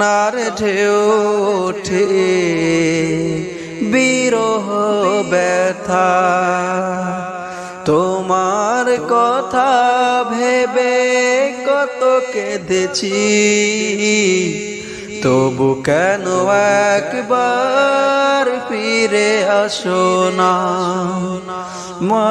কান্নার ঢেউ ওঠে, বিরহ ব্যথা। তোমার কথা ভেবে কত কেঁদেছি, তবু কেন একবার ফিরে আসো না? মা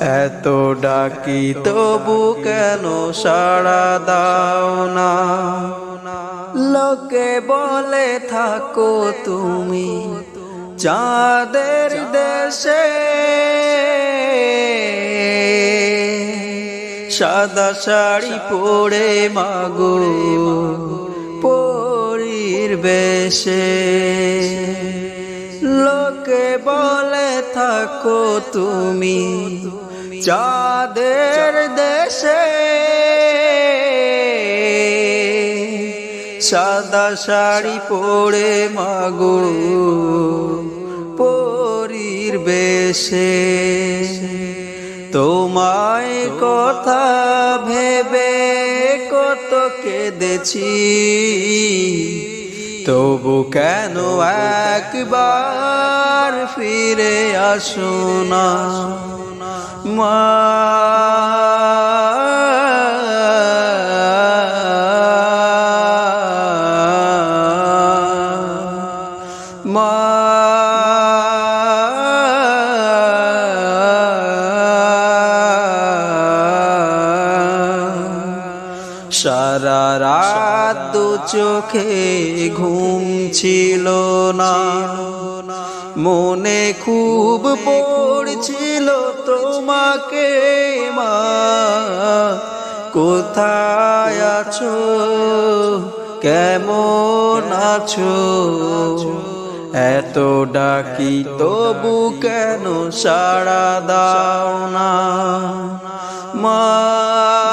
এত ডাকি তবু কেন সাড়া দাও না? লোকে বলে, থাকো তুমি চাঁদের দেশে। সাদা শাড়ি পরে মাগো পরীর বেশে। লোকে বলে, থাকো তুমি চাঁদের দেশে সাদা শাড়ি পরে মাগো পরীর বেশে। তোমায় কথা ভেবে কত কেঁদেছি, তবু কেন একবার ফিরে আসো না? মা সারা রাত চোখে ঘুম ছিল না। মনে খুব পড়ছিল তোমাকে মা কোথায় আছো? কেমন আছো? এত ডাকি তবু কেন সাড়া দাও না? মা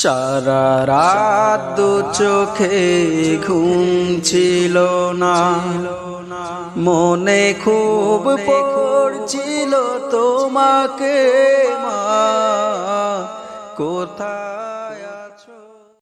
সারা রাত দু চোখে ঘুম ছিল না। মনে খুব পড়ছিল তোমাকে মা। কোথায়